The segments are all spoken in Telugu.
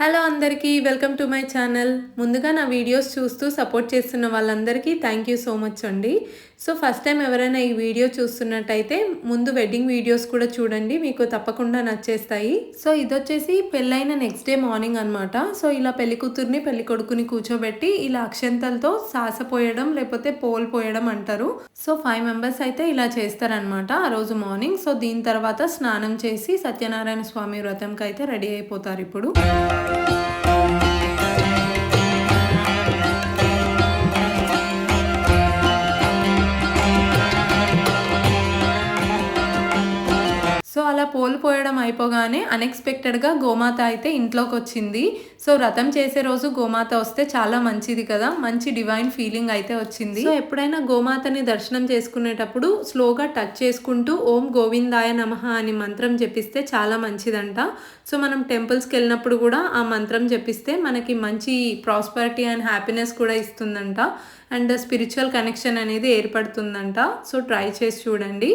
హలో అందరికీ వెల్కమ్ టు మై ఛానల్. ముందుగా నా వీడియోస్ చూస్తూ సపోర్ట్ చేస్తున్న వాళ్ళందరికీ థ్యాంక్ యూ సో మచ్ అండి. సో ఫస్ట్ టైం ఎవరైనా ఈ వీడియో చూస్తున్నట్టయితే ముందు వెడ్డింగ్ వీడియోస్ కూడా చూడండి మీకు తప్పకుండా నచ్చేస్తాయి. సో ఇది వచ్చేసి పెళ్ళైన నెక్స్ట్ డే మార్నింగ్ అనమాట సో ఇలా పెళ్ళి కూతుర్ని పెళ్ళి కొడుకుని కూర్చోబెట్టి ఇలా అక్షంతలతో సాసపోయడం లేకపోతే పోల్ పోయడం అంటారు. సో ఫైవ్ మెంబర్స్ అయితే ఇలా చేస్తారనమాట ఆ రోజు మార్నింగ్ సో దీని తర్వాత స్నానం చేసి సత్యనారాయణ స్వామి వ్రతంకి అయితే రెడీ అయిపోతారు ఇప్పుడు. పోలు పోయడం అయిపోగానే అన్ఎక్స్పెక్టెడ్గా గోమాత అయితే ఇంట్లోకి వచ్చింది సో వ్రతం చేసే రోజు గోమాత వస్తే చాలా మంచిది కదా. మంచి డివైన్ ఫీలింగ్ అయితే వచ్చింది. సో ఎప్పుడైనా గోమాతని దర్శనం చేసుకునేటప్పుడు స్లోగా టచ్ చేసుకుంటూ ఓం గోవిందాయ నమః అని మంత్రం జపిస్తే చాలా మంచిదంట. సో మనం టెంపుల్స్కి వెళ్ళినప్పుడు కూడా ఆ మంత్రం జపిస్తే మనకి మంచి ప్రాస్పరిటీ అండ్ హ్యాపీనెస్ కూడా ఇస్తుందంట. అండ్ స్పిరిచువల్ కనెక్షన్ అనేది ఏర్పడుతుందంట. సో ట్రై చేసి చూడండి.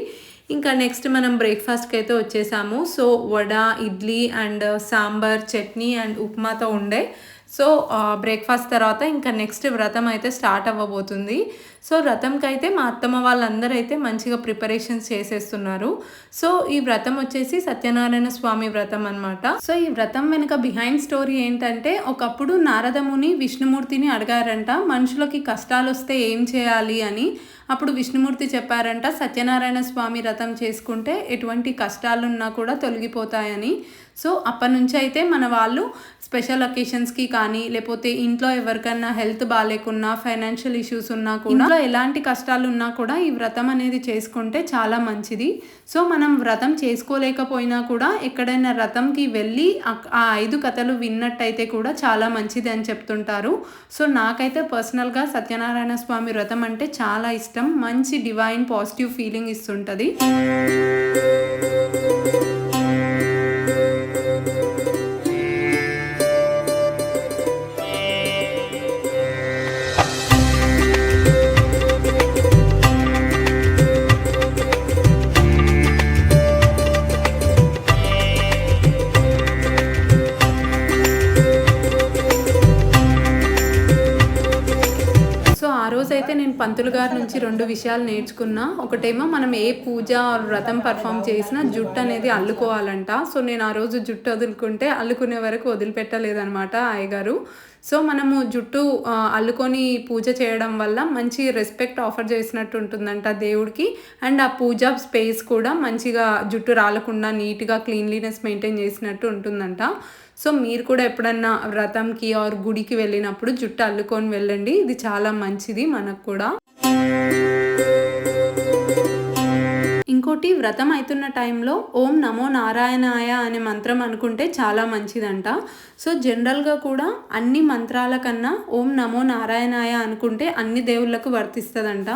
ఇంకా నెక్స్ట్ మనం బ్రేక్ఫాస్ట్కి అయితే వచ్చేసాము. So vada idli and sambar chutney and ఉప్మాతో ఉండే సో బ్రేక్ఫాస్ట్ తర్వాత ఇంకా నెక్స్ట్ వ్రతం అయితే స్టార్ట్ అవ్వబోతుంది. సో వ్రతంకి అయితే మా అత్తమ్మ వాళ్ళందరూ అయితే మంచిగా ప్రిపరేషన్స్ చేసేస్తున్నారు. సో ఈ వ్రతం వచ్చేసి సత్యనారాయణ స్వామి వ్రతం అనమాట సో ఈ వ్రతం వెనుక బిహైండ్ స్టోరీ ఏంటంటే ఒకప్పుడు నారదముని విష్ణుమూర్తిని అడిగారంట మనుషులకి కష్టాలు వస్తే ఏం చేయాలి అని. అప్పుడు విష్ణుమూర్తి చెప్పారంట సత్యనారాయణ స్వామి వ్రతం చేసుకుంటే ఎటువంటి కష్టాలున్నా కూడా తొలగిపోతాయని. సో అప్పటి నుంచి అయితే మన వాళ్ళు స్పెషల్ అకేషన్స్కి కానీ లేకపోతే ఇంట్లో ఎవరికన్నా హెల్త్ బాగాలేకున్నా ఫైనాన్షియల్ ఇష్యూస్ ఉన్నా కూడా ఇంట్లో ఎలాంటి కష్టాలు ఉన్నా కూడా ఈ వ్రతం అనేది చేసుకుంటే చాలా మంచిది. సో మనం వ్రతం చేసుకోలేకపోయినా కూడా ఎక్కడైనా వ్రతంకి వెళ్ళి ఆ ఐదు కథలు విన్నట్టయితే కూడా చాలా మంచిది అని చెప్తుంటారు. సో నాకైతే పర్సనల్గా సత్యనారాయణ స్వామి వ్రతం అంటే చాలా ఇష్టం. మంచి డివైన్ పాజిటివ్ ఫీలింగ్ ఇస్తుంటుంది. అయితే నేను పంతులు గారి నుంచి రెండు విషయాలు నేర్చుకున్నా. ఒకటేమో మనం ఏ పూజ వ్రతం పర్ఫామ్ చేసినా జుట్టు అనేది అల్లుకోవాలంట. సో నేను ఆ రోజు జుట్టు వదులుకుంటే అల్లుకునే వరకు వదిలిపెట్టలేదనమాట అయ్యగారు. సో మనము జుట్టు అల్లుకొని పూజ చేయడం వల్ల మంచి రెస్పెక్ట్ ఆఫర్ చేసినట్టు ఉంటుందంట దేవుడికి. అండ్ ఆ పూజ స్పేస్ కూడా మంచిగా జుట్టు రాలకుండా నీట్గా క్లీన్లీనెస్ మెయింటైన్ చేసినట్టు ఉంటుందంట. సో మీరు కూడా ఎప్పుడన్నా వ్రతంకి ఆర్ గుడికి వెళ్ళినప్పుడు జుట్టు అల్లుకొని వెళ్ళండి. ఇది చాలా మంచిది మనకు కూడా. ఇంకోటి వ్రతం అవుతున్న టైంలో ఓం నమో నారాయణాయ అనే మంత్రం అనుకుంటే చాలా మంచిదంట. సో జనరల్గా కూడా అన్ని మంత్రాల కన్నా ఓం నమో నారాయణాయ అనుకుంటే అన్ని దేవుళ్ళకు వర్తిస్తుందంట.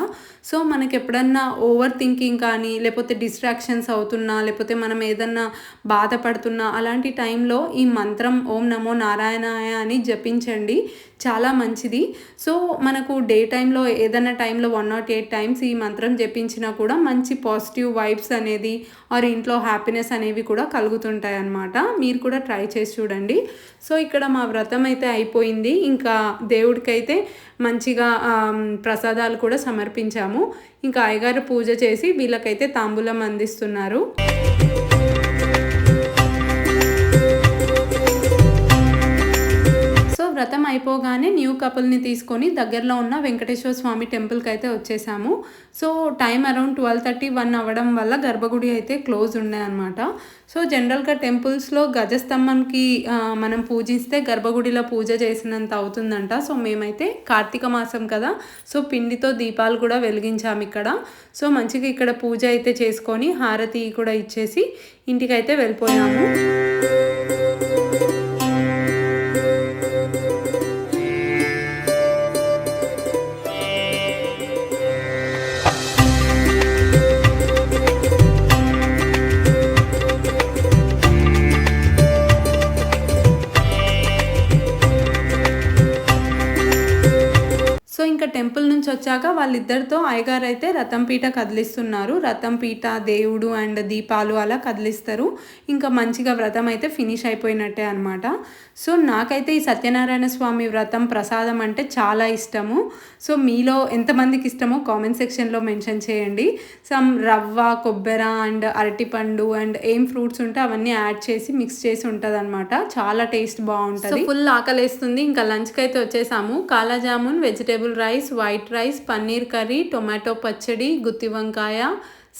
సో మనకి ఎప్పుడన్నా ఓవర్ థింకింగ్ కానీ లేకపోతే డిస్ట్రాక్షన్స్ అవుతున్నా లేకపోతే మనం ఏదన్నా బాధపడుతున్నా అలాంటి టైంలో ఈ మంత్రం ఓం నమో నారాయణాయ అని జపించండి. చాలా మంచిది. సో మనకు డే టైంలో ఏదైనా టైంలో వన్ నాట్ ఎయిట్ టైమ్స్ ఈ మంత్రం జపించినా కూడా మంచి పాజిటివ్ వైబ్స్ అనేది ఆర్ ఇంట్లో హ్యాపీనెస్ అనేవి కూడా కలుగుతుంటాయి అన్నమాట మీరు కూడా ట్రై చేసి చూడండి. సో ఇక్కడ మా వ్రతం అయితే అయిపోయింది. ఇంకా దేవుడికైతే మంచిగా ప్రసాదాలు కూడా సమర్పించాము. ఇంకా అయ్యగారు పూజ చేసి వీళ్ళకైతే తాంబూలం అందిస్తున్నారు. వ్రతం అయిపోగానే న్యూ కపుల్ని తీసుకొని దగ్గరలో ఉన్న వెంకటేశ్వర స్వామి టెంపుల్కి అయితే వచ్చేసాము. So time around twelve thirty one అవ్వడం వల్ల గర్భగుడి అయితే క్లోజ్ ఉన్నాయన్నమాట అనమాట సో జనరల్గా టెంపుల్స్లో గజస్తంభంకి మనం పూజిస్తే గర్భగుడిలో పూజ చేసినంత అవుతుందంట. సో మేమైతే కార్తీక మాసం కదా సో పిండితో దీపాలు కూడా వెలిగించాము ఇక్కడ. సో మంచిగా ఇక్కడ పూజ అయితే చేసుకొని హారతి కూడా ఇచ్చేసి ఇంటికైతే వెళ్ళిపోయాము. ఇంకా టెంపుల్ నుంచి వచ్చాక వాళ్ళిద్దరితో అయ్యగారు అయితే రథం పీట కదిలిస్తున్నారు. రథం పీట దేవుడు అండ్ దీపాలు అలా కదిలిస్తారు. ఇంకా మంచిగా వ్రతం అయితే ఫినిష్ అయిపోయినట్టే అనమాట సో నాకైతే ఈ సత్యనారాయణ స్వామి వ్రతం ప్రసాదం అంటే చాలా ఇష్టము. సో మీలో ఎంతమందికి ఇష్టమో కామెంట్ సెక్షన్లో మెన్షన్ చేయండి. సమ్ రవ్వ కొబ్బెర అండ్ అరటిపండు అండ్ ఏం ఫ్రూట్స్ ఉంటే అవన్నీ యాడ్ చేసి మిక్స్ చేసి ఉంటుంది అనమాట చాలా టేస్ట్ బాగుంటుంది. ఫుల్ ఆకలేస్తుంది. ఇంకా లంచ్కి అయితే వచ్చేసాము. Kala jamun vegetable rice rice white rice paneer curry tomato పచ్చడి గుత్తి వంకాయ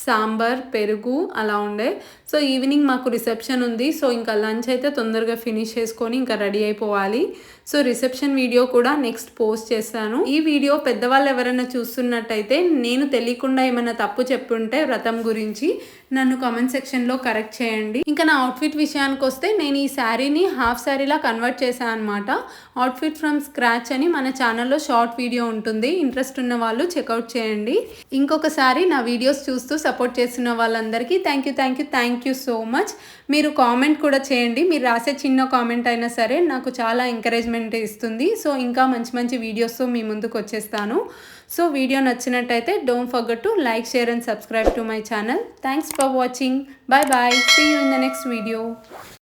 సాంబార్ పెరుగు అలా ఉండే సో ఈవినింగ్ మాకు రిసెప్షన్ ఉంది. సో ఇంకా లంచ్ అయితే తొందరగా ఫినిష్ చేసుకొని ఇంకా రెడీ అయిపోవాలి. సో రిసెప్షన్ వీడియో కూడా నెక్స్ట్ పోస్ట్ చేస్తాను. ఈ వీడియో పెద్దవాళ్ళు ఎవరైనా చూస్తున్నట్టయితే నేను తెలియకుండా ఏమైనా తప్పు చెప్పుంటే వ్రతం గురించి నన్ను కామెంట్ సెక్షన్లో కరెక్ట్ చేయండి. ఇంకా నా అవుట్ఫిట్ విషయానికి వస్తే నేను ఈ శారీని హాఫ్ శారీలా కన్వర్ట్ చేశాను అనమాట అవుట్ఫిట్ ఫ్రమ్ స్క్రాచ్ అని మన ఛానల్లో షార్ట్ వీడియో ఉంటుంది. ఇంట్రెస్ట్ ఉన్న వాళ్ళు చెక్అవుట్ చేయండి. ఇంకొకసారి నా వీడియోస్ చూస్తూ సపోర్ట్ చేస్తున్న వాళ్ళందరికీ thank you thank you thank you so much. మీరు కామెంట్ కూడా చేయండి. మీరు రాసే చిన్న కామెంట్ అయినా సరే నాకు చాలా ఎంకరేజ్మెంట్ ఇస్తుంది. సో ఇంకా మంచి మంచి వీడియోస్తో మీ ముందుకు వచ్చేస్తాను. సో వీడియో నచ్చినట్టయితే don't forget to like share and subscribe to my channel. Thanks for watching. Bye bye see you in the next video